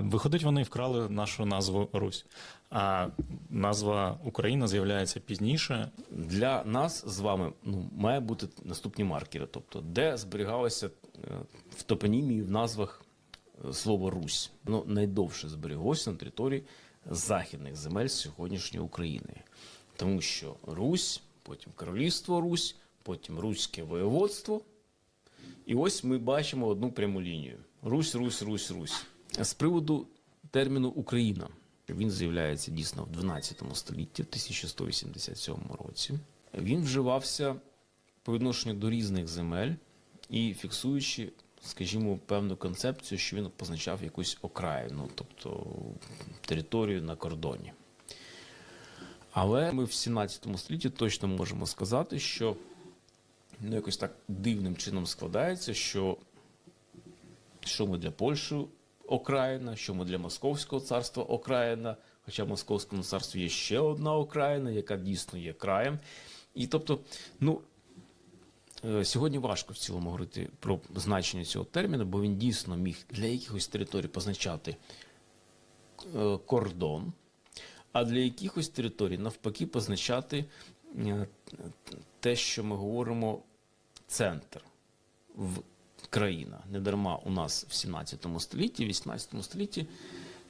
Виходить, вони вкрали нашу назву Русь, а назва Україна з'являється пізніше. Для нас з вами ну, має бути наступні маркери, тобто де зберігалося е, в топонімії в назвах е, слово Русь. Воно найдовше зберіглося на території західних земель сьогоднішньої України. Тому що Русь, потім Королівство Русь, потім Руське воєводство. І ось ми бачимо одну пряму лінію: Русь, Русь, Русь, Русь. З приводу терміну Україна. Він з'являється дійсно в 12 столітті, в 1187 році. Він вживався по відношенню до різних земель і фіксуючи, скажімо, певну концепцію, що він позначав якусь окраїну, тобто територію на кордоні. Але ми в 17 столітті точно можемо сказати, що ну, якось так дивним чином складається, що що ми для Польщі окраїна, що ми для Московського царства окраїна, хоча в Московському царстві є ще одна окраїна, яка дійсно є краєм. І тобто, ну. е, Сьогодні важко в цілому говорити про значення цього терміну, бо він дійсно міг для якихось територій позначати е, кордон, а для якихось територій навпаки позначати е, те, що ми говоримо центр в країна. Не дарма у нас в 17 столітті, в 18 столітті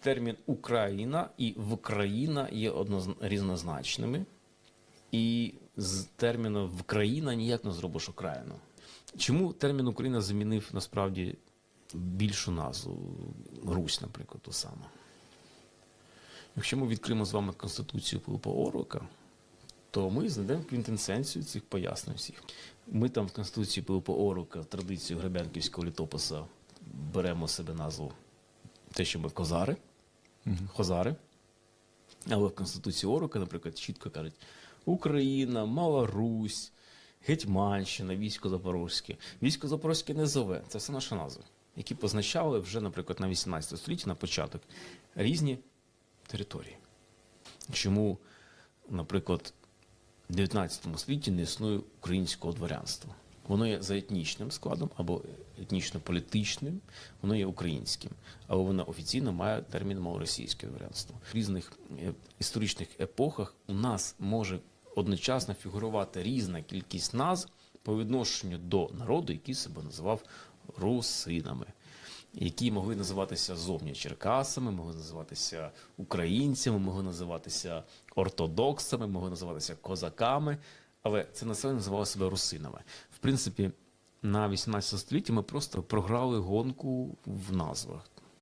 термін Україна і Вкраїна є різнозначними. І з терміну Вкраїна ніяк не зробиш окраїну. Чому термін Україна замінив насправді більшу назву Русь, наприклад, ту саму? Якщо ми відкриємо з вами Конституцію Пилипа Орлика, то ми знайдемо квінтенсенцію цих пояснень всіх. Ми там в Конституції Пилипа традицію Гребенківського літописа, беремо себе назву те, що ми козари, хозари. Але в Конституції Орлика, наприклад, чітко кажуть Україна, Мала Русь, Гетьманщина, військо Запорозьке. Військо Запорозьке не зове. Це все наші назви, які позначали вже, наприклад, на 18 столітті на початок різні території. Чому, наприклад, 19 столітті не існує українського дворянства? Воно є за етнічним складом або етнічно-політичним, воно є українським, але воно офіційно має термін малоросійське дворянство. В різних е, історичних епохах у нас може одночасно фігурувати різна кількість назв по відношенню до народу, який себе називав русинами які могли називатися зовні черкасами, могли називатися українцями, могли називатися ортодоксами, могли називатися козаками, але це населення називало себе русинами. В принципі, на 18 столітті ми просто програли гонку в назвах.